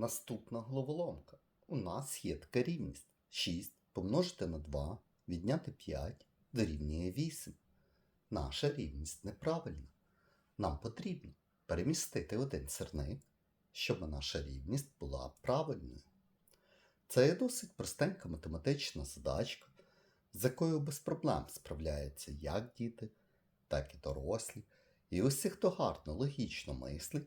Наступна головоломка. У нас є така рівність. 6 помножити на 2, відняти 5 дорівнює 8. Наша рівність неправильна. Нам потрібно перемістити один сирник, щоб наша рівність була правильною. Це є досить простенька математична задачка, з якою без проблем справляються як діти, так і дорослі. І усі, хто гарно логічно мислить,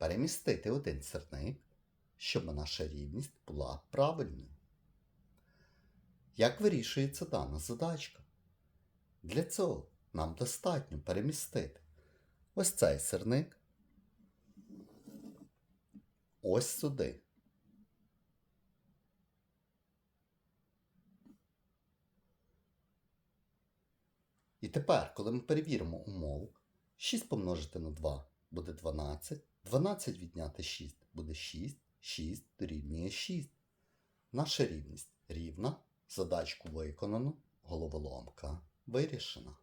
перемістити один сирник, щоб наша рівність була правильною. Як вирішується дана задачка? Для цього нам достатньо перемістити ось цей сирник ось сюди. І тепер, коли ми перевіримо умову, 6 помножити на 2 буде 12, 12 відняти 6 буде 6, 6 дорівнює 6. Наша рівність рівна, задачку виконано, головоломка вирішена.